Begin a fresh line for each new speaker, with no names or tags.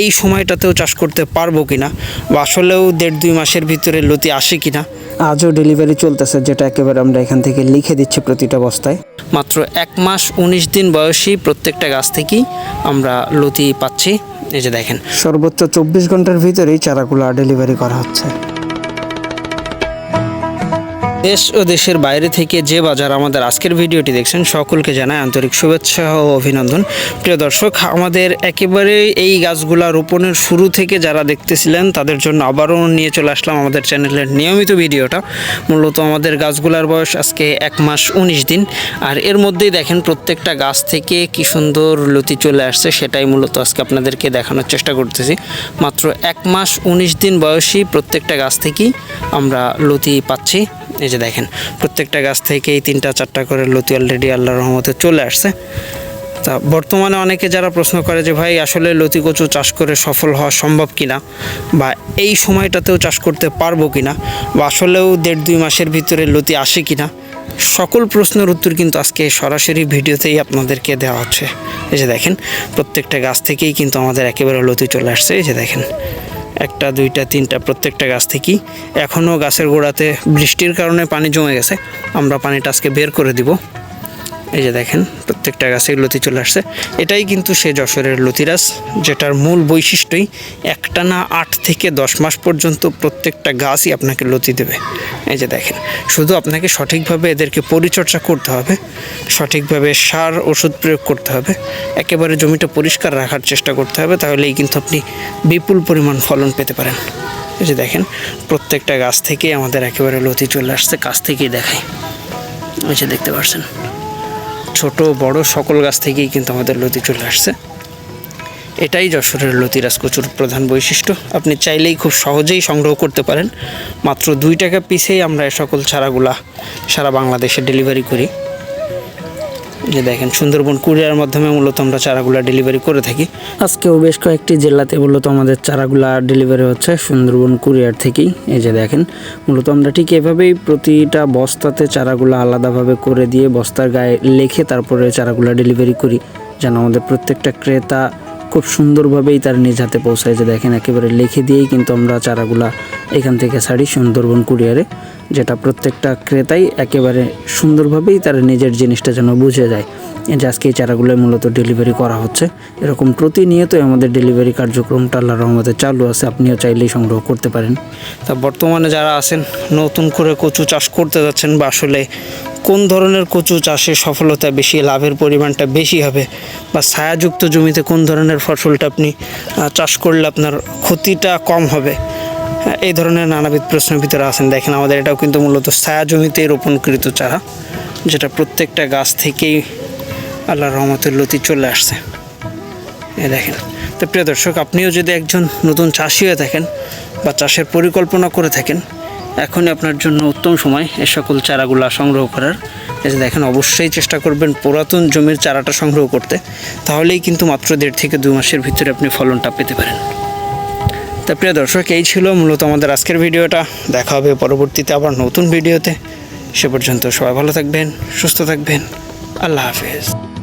এই সময়টাতেও চাষ করতে পারব কিনা? বা আসলেও দেড় দুই মাসের ভিতরে লতি আসে কিনা?
আজও ডেলিভারি চলতেছে যেটা একেবারে আমরা এখান থেকে লিখে দিচ্ছি প্রতিটা বস্তায়।
মাত্র এক মাস উনিশ দিন বয়সী প্রত্যেকটা গাছ থেকেই আমরা লতি পাচ্ছি। এই যে দেখেন।
সর্বোচ্চ চব্বিশ ঘণ্টার ভিতরেই চারাগুলো ডেলিভারি করা হচ্ছে।
দেশ ও দেশের বাইরে থেকে যে বাজার আমাদের আজকের ভিডিওটি দেখছেন, সকলকে জানায় আন্তরিক শুভেচ্ছা ও অভিনন্দন। প্রিয় দর্শক, আমাদের একেবারে এই গাছগুলা রোপণের শুরু থেকে যারা দেখতেছিলেন, তাদের জন্য আবারও নিয়ে চলে আসলাম আমাদের চ্যানেলের নিয়মিত ভিডিওটা। মূলত আমাদের গাছগুলার বয়স আজকে এক মাস উনিশ দিন। আর এর মধ্যেই দেখেন, প্রত্যেকটা গাছ থেকে কি সুন্দর লতি চলে আসছে, সেটাই মূলত আজকে আপনাদেরকে দেখানোর চেষ্টা করতেছি। মাত্র এক মাস উনিশ দিন বয়সী প্রত্যেকটা গাছ থেকেই আমরা লতি পাচ্ছি। এই যে দেখেন, প্রত্যেকটা গাছ থেকেই তিনটা, চারটা করে লতি অলরেডি আল্লাহর রহমতে চলে আসছে। তা বর্তমানে অনেকে যারা প্রশ্ন করে যে ভাই, আসলে লতি কচু চাষ করে সফল হওয়া সম্ভব কিনা? বা এই সময়টাতেও চাষ করতে পারব কিনা? বা আসলেও দেড়, দুই মাসের ভিতরে লতি আসে কিনা? সকল প্রশ্নের উত্তর কিন্তু আজকে সরাসরি ভিডিওতেই আপনাদেরকে দেওয়া হচ্ছে। এই যে দেখেন, প্রত্যেকটা গাছ থেকেই কিন্তু আমাদের একেবারে লতি চলে আসছে। এই যে দেখেন একটা, দুইটা, তিনটা, প্রত্যেকটা গাছ থেকেই এখনও গাছের গোড়াতে বৃষ্টির কারণে পানি জমে গেছে। আমরা পানিটা আজকে বের করে দিব। এই যে দেখেন, প্রত্যেকটা গাছে লতি চলে আসছে। এটাই কিন্তু সে যশোরের লতিরাজ, যেটার মূল বৈশিষ্ট্যই একটানা আট থেকে দশ মাস পর্যন্ত প্রত্যেকটা গাছই আপনাকে লতি দেবে। এই যে দেখেন, শুধু আপনাকে সঠিকভাবে এদেরকে পরিচর্যা করতে হবে, সঠিকভাবে সার, ওষুধ প্রয়োগ করতে হবে, একেবারে জমিটা পরিষ্কার রাখার চেষ্টা করতে হবে, তাহলেই কিন্তু আপনি বিপুল পরিমাণ ফলন পেতে পারেন। এই যে দেখেন, প্রত্যেকটা গাছ থেকেই আমাদের একেবারে লতি চলে আসছে, কাছ থেকেই দেখায় এই যে দেখতে পাচ্ছেন ছোট, বড় সকল গাছ থেকেই কিন্তু আমাদের লতি চলে আসছে। এটাই যশোরের লতিরাজ কচুর প্রধান বৈশিষ্ট্য। আপনি চাইলেই খুব সহজেই সংগ্রহ করতে পারেন। মাত্র দুই টাকা পিসেই আমরা এ সকল চারাগুলা সারা বাংলাদেশে ডেলিভারি করি। যে দেখেন, সুন্দরবন কুরিয়ার মাধ্যমে মূলত আমরা চারাগুলা ডেলিভারি করে থাকি।
আজকেও বেশ কয়েকটি জেলাতে মূলত আমাদের চারাগুলা ডেলিভারি হচ্ছে সুন্দরবন কুরিয়ার থেকেই। এই যে দেখেন, মূলত আমরা ঠিক এভাবেই প্রতিটা বস্তাতে চারাগুলো আলাদাভাবে করে দিয়ে বস্তার গায়ে লেখে তারপরে চারাগুলা ডেলিভারি করি, যেন আমাদের প্রত্যেকটা ক্রেতা খুব সুন্দরভাবেই তার নিজ হাতে পৌঁছায় যে দেখেন একেবারে লিখে দিয়েই কিন্তু আমরা চারাগুলা এখান থেকে ছাড়ি সুন্দরবন কুরিয়ারে, যেটা প্রত্যেকটা ক্রেতাই একেবারে সুন্দরভাবেই তার নিজের জিনিসটা যেন বুঝে যায়। যে আজকে এই চারাগুলো মূলত ডেলিভারি করা হচ্ছে। এরকম প্রতিনিয়তই আমাদের ডেলিভারি কার্যক্রমটা আল্লাহ রহমতে চালু আছে, আপনিও চাইলেই সংগ্রহ করতে পারেন।
তা বর্তমানে যারা আছেন, নতুন করে কচু চাষ করতে যাচ্ছেন বা আসলে কোন ধরনের কচু চাষে সফলতা বেশি, লাভের পরিমাণটা বেশি হবে বা ছায়াযুক্ত জমিতে কোন ধরনের ফসলটা আপনি চাষ করলে আপনার ক্ষতিটা কম হবে? এই ধরনের নানাবিধ প্রশ্নের ভিতরে আছেন। দেখেন, আমাদের এটাও কিন্তু মূলত ছায়া জমিতে রোপণকৃত চারা, যেটা প্রত্যেকটা গাছ থেকেই আল্লাহ রহমতের লতি চলে আসছে। এ দেখেন, তো প্রিয় দর্শক, আপনিও যদি একজন নতুন চাষি হয়ে থাকেন বা চাষের পরিকল্পনা করে থাকেন এখনই আপনার জন্য উত্তম সময় এ সকল চারাগুলা সংগ্রহ করার। যে দেখেন, অবশ্যই চেষ্টা করবেন পুরাতন জমির চারাটা সংগ্রহ করতে। তাহলেই কিন্তু মাত্র দেড় থেকে দু মাসের ভিতরে আপনি ফলনটা পেতে পারেন। তা প্রিয় দর্শক, এই ছিল মূলত আমাদের আজকের ভিডিওটা। দেখা হবে পরবর্তীতে আবার নতুন ভিডিওতে। সে পর্যন্ত সবাই ভালো থাকবেন, সুস্থ থাকবেন। আল্লাহ হাফেজ।